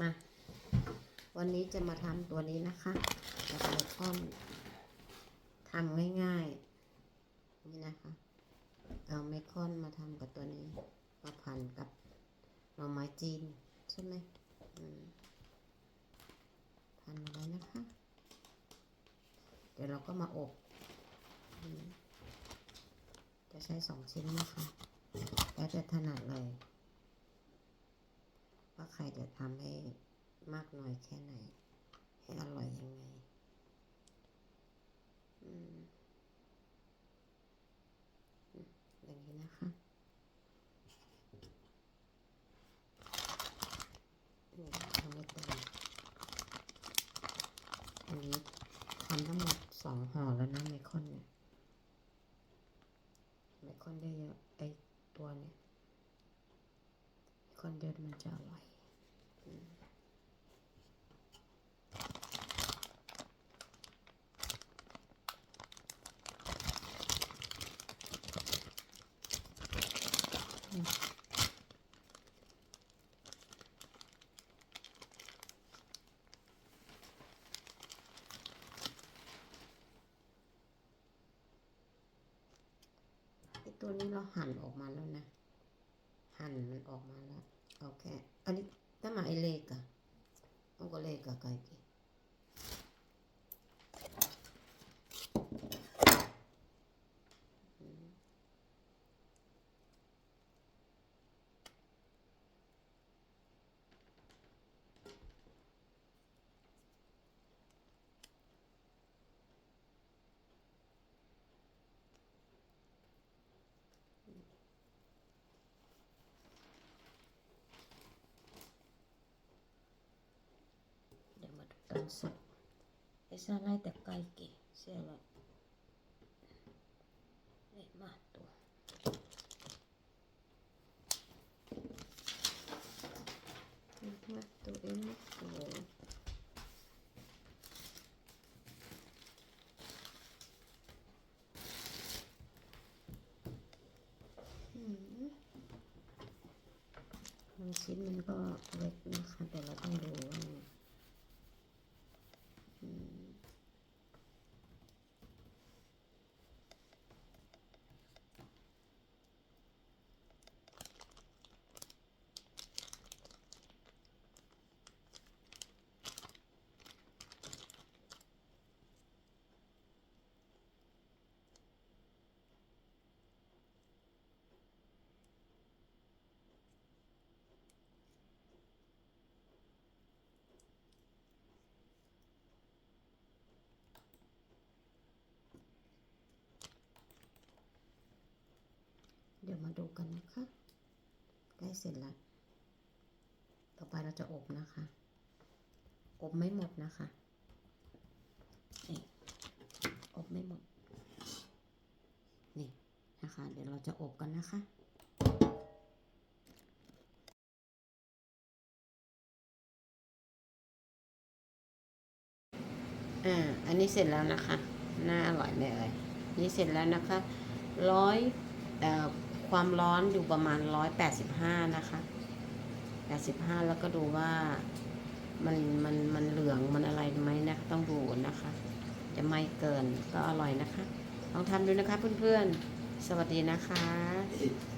มา วันนี้จะมาทำตัวนี้นะคะกับเบคอนทำง่ายๆ นี่นะคะ เอาเบคอนมาทำกับตัวนี้ มาพันกับหน่อไม้จีน ใช่ไหมอืมพันไว้นะคะ เดี๋ยวเราก็มาอบจะใช้สองชิ้นนะคะ แล้วจะถนัดเลย ว่าใครจะทำให้มากน้อยแค่ไหน ให้อร่อยยังไง อืมอย่างนี้นะคะนี่ทำไม่เต็มอันนี้ทำทั้งหมดสองห่อแล้วนะเมคอนเนี่ยเมคอนเยอะๆไอตัวเนี้ยคอนเดนมันจะอร่อยอืมอืมไอ ตัวนี้เราหั่นออกมาแล้วนะ หั่นมันออกมาแล้วโอเคอันนี้ถ้ามา ไอเล็กอะมันก็เล็กอะไก่กี่อืมเดี๋ยวมาดูตอนสุกไอซาไลแต่ไก่กี่เสียละเล็กมากตัวเล็กมากตั วเองไม่สวยอืมบางชิ้นมันก็เล็กนะคะแต่เราต้องดูว่าอืมเดี๋ยวมาดูกันนะคะใกล้เสร็จแล้ว ต่อไปเราจะอบนะคะ อบไม่หมดนะคะนี่อบไม่หมด นี่นะคะ เดี๋ยวเราจะอบกันนะคะอ่า อันนี้เสร็จแล้วนะคะ น่าอร่อยเอ่ยนี่เสร็จแล้วนะคะ ร้อยเอ่อ ความร้อนอยู่ประมาณร้อยแปดสิบห้านะคะแปดสิบห้าแล้วก็ดูว่ามันมันมันเหลืองมันอะไรไหมนะต้องดูนะคะ จะไม่เกินก็อร่อยนะคะลองทำดูนะคะเพื่อนๆ สวัสดีนะคะ